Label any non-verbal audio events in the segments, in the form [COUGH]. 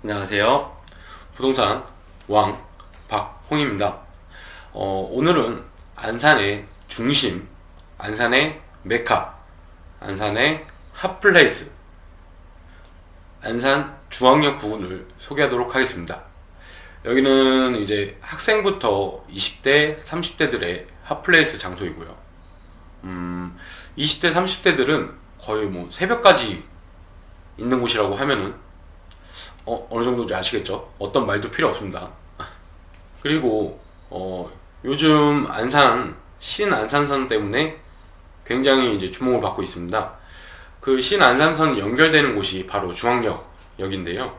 안녕하세요. 부동산 왕 박홍입니다. 어, 오늘은 안산의 중심, 안산의 메카, 안산의 핫플레이스, 안산 중앙역 부근을 소개하도록 하겠습니다. 여기는 이제 학생부터 20대, 30대들의 핫플레이스 장소이고요. 음, 20대, 30대들은 거의 뭐 새벽까지 있는 곳이라고 하면은 어, 어느 정도인지 아시겠죠? 어떤 말도 필요 없습니다. 그리고 어, 요즘 안산 신안산선 때문에 굉장히 이제 주목을 받고 있습니다. 그 신안산선 연결되는 곳이 바로 중앙역역인데요.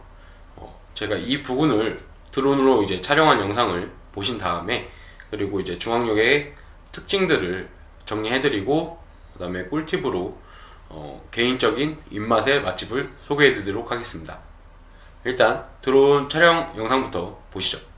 어, 제가 이 부분을 드론으로 이제 촬영한 영상을 보신 다음에 그리고 이제 중앙역의 특징들을 정리해드리고 그 다음에 꿀팁으로 어, 개인적인 입맛의 맛집을 소개해드리도록 하겠습니다. 일단 드론 촬영 영상부터 보시죠.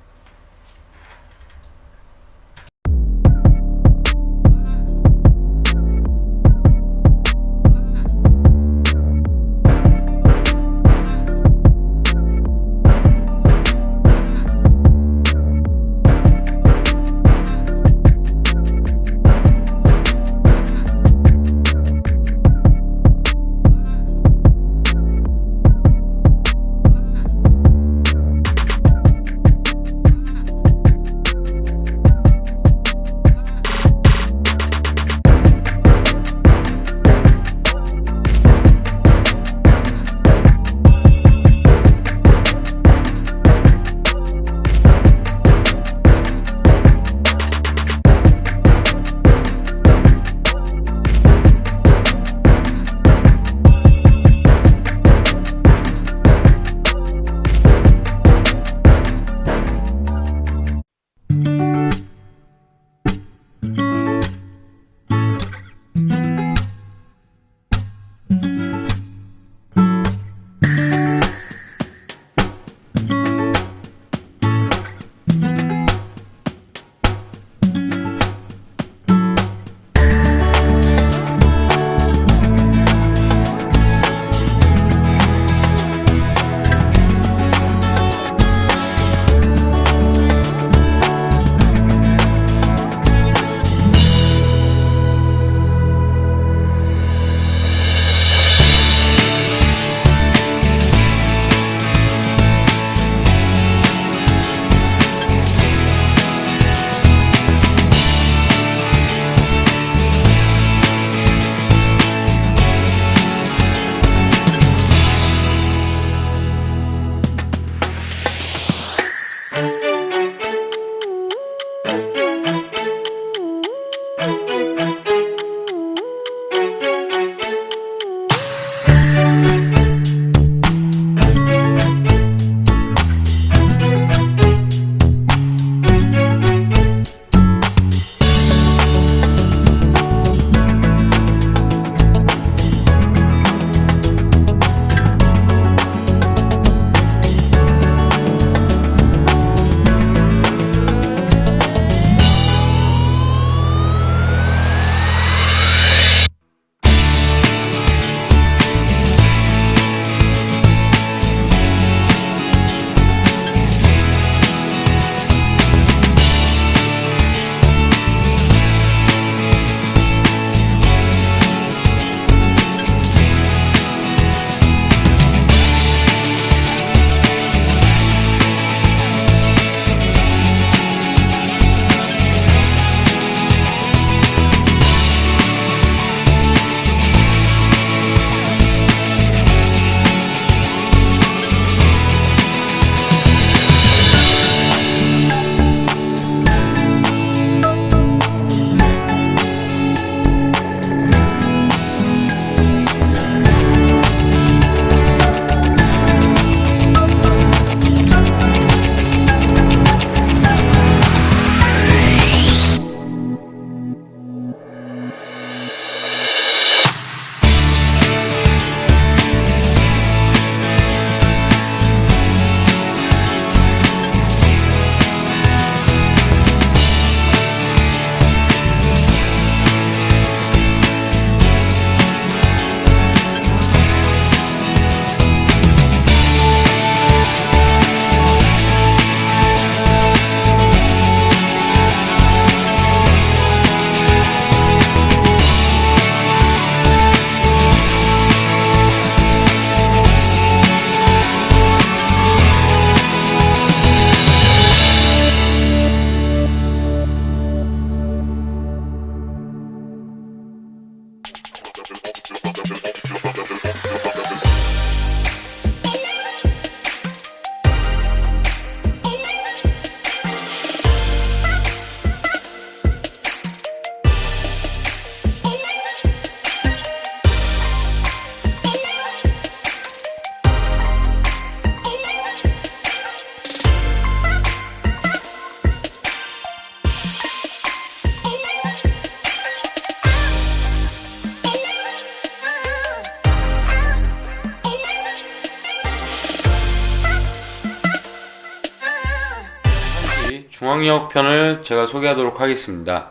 중앙역 편을 제가 소개하도록 하겠습니다.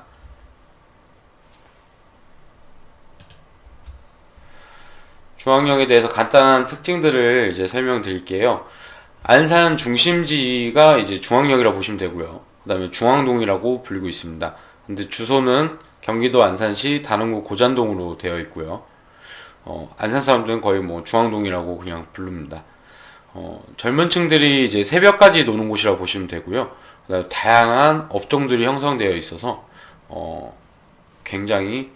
중앙역에 대해서 간단한 특징들을 이제 설명드릴게요. 안산 중심지가 이제 중앙역이라고 보시면 되고요. 그 다음에 중앙동이라고 불리고 있습니다. 근데 주소는 경기도 안산시 단흥구 고잔동으로 되어 있고요. 어, 안산 사람들은 거의 뭐 중앙동이라고 그냥 부릅니다. 어, 젊은 층들이 이제 새벽까지 노는 곳이라고 보시면 되고요. 다양한 업종들이 형성되어 있어서 어, 굉장히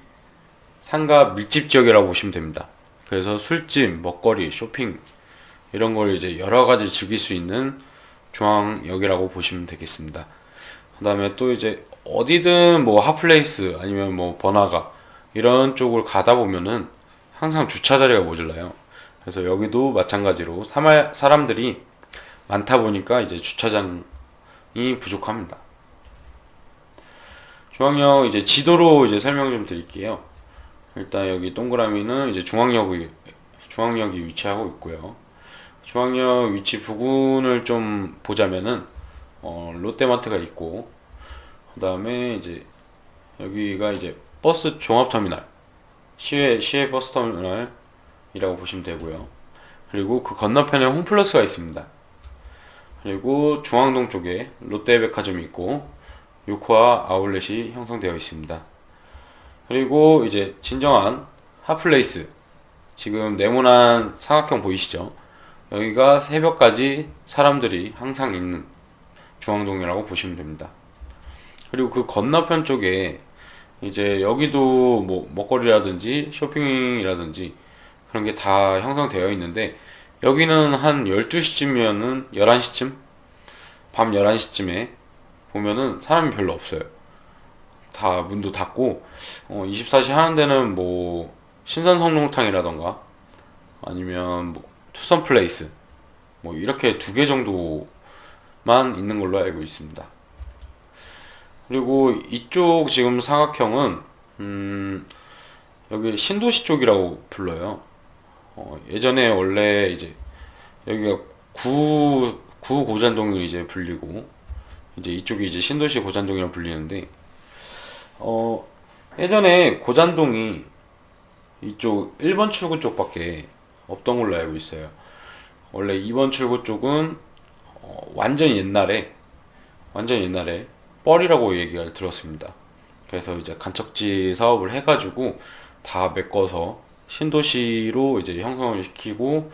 상가 밀집 지역이라고 보시면 됩니다. 그래서 술집, 먹거리, 쇼핑 이런 걸 이제 여러 가지 즐길 수 있는 중앙역이라고 보시면 되겠습니다. 그 다음에 또 이제 어디든 뭐 핫플레이스 아니면 뭐 번화가 이런 쪽을 가다 보면은 항상 주차 자리가 모자라요. 그래서 여기도 마찬가지로 사람들이 많다 보니까 이제 주차장 이 부족합니다. 중앙역 이제 지도로 이제 설명 좀 드릴게요. 일단 여기 동그라미는 이제 중앙역이 중앙역이 위치하고 있고요. 중앙역 위치 부근을 좀 보자면은 어, 롯데마트가 있고 그 다음에 이제 여기가 이제 버스 종합터미널 시외 시외 버스 터미널이라고 보시면 되고요. 그리고 그 건너편에 홈플러스가 있습니다. 그리고 중앙동 쪽에 롯데백화점이 있고 요코아 아울렛이 형성되어 있습니다. 그리고 이제 진정한 핫플레이스 지금 네모난 삼각형 보이시죠? 여기가 새벽까지 사람들이 항상 있는 중앙동이라고 보시면 됩니다. 그리고 그 건너편 쪽에 이제 여기도 뭐 먹거리라든지 쇼핑이라든지 그런 게 다 형성되어 있는데 여기는 한 12시쯤이면은 11시쯤 밤 11시쯤에 보면은 사람이 별로 없어요. 다 문도 닫고 어 24시 하는 데는 뭐 신선 성동탕이라던가 아니면 뭐 투썸 플레이스 뭐 이렇게 두 개 정도만 있는 걸로 알고 있습니다. 그리고 이쪽 지금 사각형은 음 여기 신도시 쪽이라고 불러요. 어 예전에 원래 이제 여기가 구, 구 고잔동이 이제 불리고 이제 이쪽이 이제 신도시 고잔동이라고 불리는데 어 예전에 고잔동이 이쪽 1번 출구 쪽밖에 없던 걸로 알고 있어요. 원래 2번 출구 쪽은 어, 완전 옛날에 완전 옛날에 뻘이라고 얘기를 들었습니다. 그래서 이제 간척지 사업을 해가지고 다 메꿔서 신도시로 이제 형성을 시키고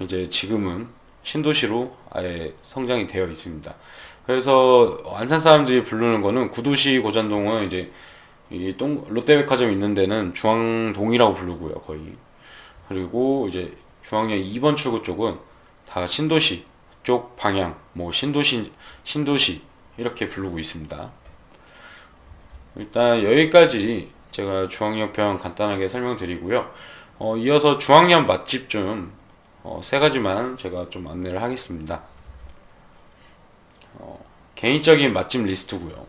이제 지금은 신도시로 아예 성장이 되어 있습니다. 그래서 안산 사람들이 부르는 거는 구도시 고잔동은 이제 이 동, 롯데백화점 있는 데는 중앙동이라고 부르고요, 거의. 그리고 이제 중앙역 2번 출구 쪽은 다 신도시 쪽 방향, 뭐 신도시, 신도시 이렇게 부르고 있습니다. 일단 여기까지 제가 중앙역 편 간단하게 설명드리고요. 어, 이어서 중앙역 맛집 좀 어, 세 가지만 제가 좀 안내를 하겠습니다. 어, 개인적인 맛집 리스트고요.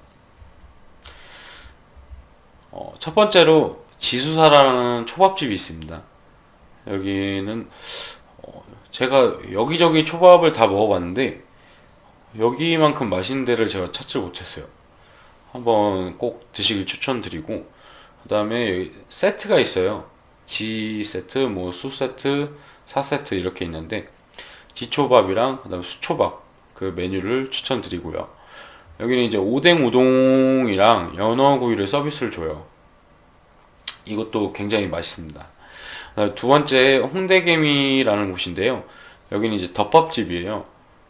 어, 첫 번째로 지수사라는 초밥집이 있습니다. 여기는 어, 제가 여기저기 초밥을 다 먹어봤는데 여기만큼 맛있는 데를 제가 찾지 못했어요. 한번 꼭 드시길 추천드리고 그 다음에 세트가 있어요. 지 세트, 뭐 수 세트, 사 세트 이렇게 있는데 지초밥이랑 그다음에 수초밥 그 메뉴를 추천드리고요. 여기는 이제 오뎅 우동이랑 연어구이를 서비스를 줘요. 이것도 굉장히 맛있습니다. 두 번째 홍대개미라는 곳인데요. 여기는 이제 덮밥집이에요.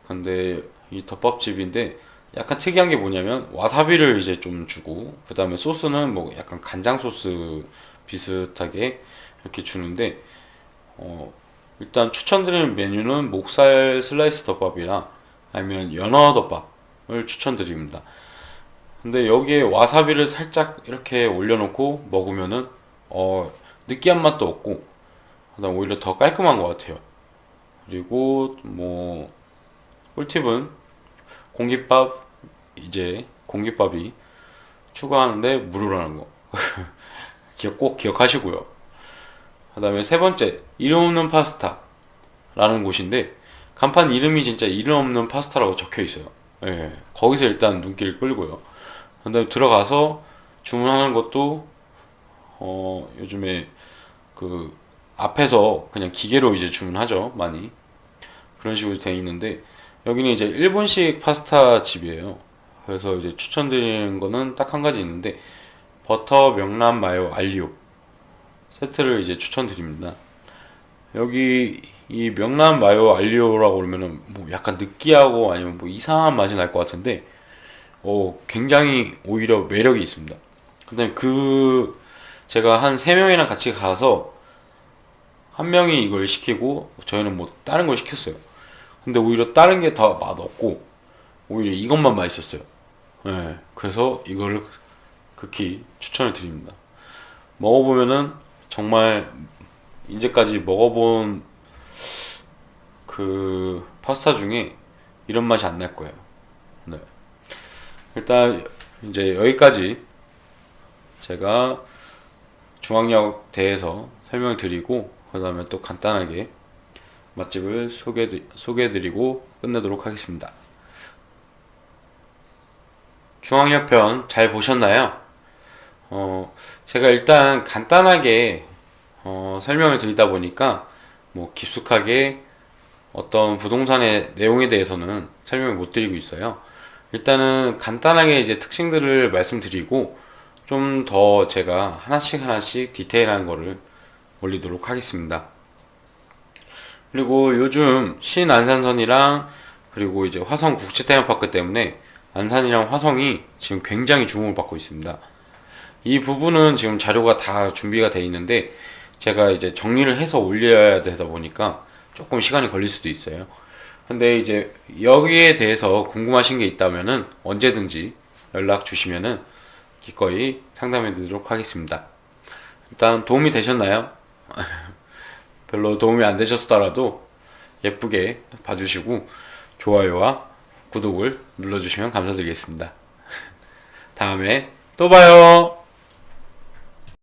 근데 이 덮밥집인데 약간 특이한 게 뭐냐면 와사비를 이제 좀 주고 그 다음에 소스는 뭐 약간 간장 소스 비슷하게 이렇게 주는데 어 일단 추천드리는 메뉴는 목살 슬라이스 덮밥이랑 아니면 연어 덮밥을 추천드립니다. 근데 여기에 와사비를 살짝 이렇게 올려놓고 먹으면은 어 느끼한 맛도 없고 오히려 더 깔끔한 것 같아요. 그리고 뭐 꿀팁은 공깃밥 이제 공깃밥이 추가하는데 무료라는 거 [LAUGHS] 기억 꼭 기억하시고요. 그다음에 세 번째 이름 없는 파스타라는 곳인데 간판 이름이 진짜 이름 없는 파스타라고 적혀 있어요. 예, 거기서 일단 눈길을 끌고요. 근데 들어가서 주문하는 것도 어, 요즘에 그 앞에서 그냥 기계로 이제 주문하죠, 많이. 그런 식으로 되어 있는데 여기는 이제 일본식 파스타 집이에요. 그래서 이제 추천드리는 거는 딱 한 가지 있는데 버터, 명란, 마요, 알리오 세트를 이제 추천드립니다. 여기 이 명란 마요 알리오라고 그러면은 뭐 약간 느끼하고 아니면 뭐 이상한 맛이 날 것 같은데 어 굉장히 오히려 매력이 있습니다. 근데 그 제가 한 세 명이랑 같이 가서 한 명이 이걸 시키고 저희는 뭐 다른 걸 시켰어요. 근데 오히려 다른 게더 맛없고 오히려 이것만 맛있었어요. 예. 그래서 이걸 극히 추천을 드립니다. 먹어보면은 정말 이제까지 먹어본 그 파스타 중에 이런 맛이 안 날 거예요. 네. 일단 이제 여기까지 제가 중앙역 대에서 설명을 드리고 그 다음에 또 간단하게 맛집을 소개 소개해드리고 끝내도록 하겠습니다. 중앙역 편잘 보셨나요? 어, 제가 일단 간단하게 어, 설명을 드리다 보니까 뭐 깊숙하게 어떤 부동산의 내용에 대해서는 설명을 못 드리고 있어요. 일단은 간단하게 이제 특징들을 말씀드리고 좀 더 제가 하나씩 하나씩 디테일한 거를 올리도록 하겠습니다. 그리고 요즘 신안산선이랑 그리고 이제 화성 국제테마파크 때문에 안산이랑 화성이 지금 굉장히 주목을 받고 있습니다. 이 부분은 지금 자료가 다 준비가 돼 있는데 제가 이제 정리를 해서 올려야 되다 보니까 조금 시간이 걸릴 수도 있어요. 근데 이제 여기에 대해서 궁금하신 게 있다면은 언제든지 연락 주시면은 기꺼이 상담해 드리도록 하겠습니다. 일단 도움이 되셨나요? [LAUGHS] 별로 도움이 안 되셨더라도 예쁘게 봐주시고 좋아요와 구독을 눌러주시면 감사드리겠습니다. [LAUGHS] 다음에 또 봐요.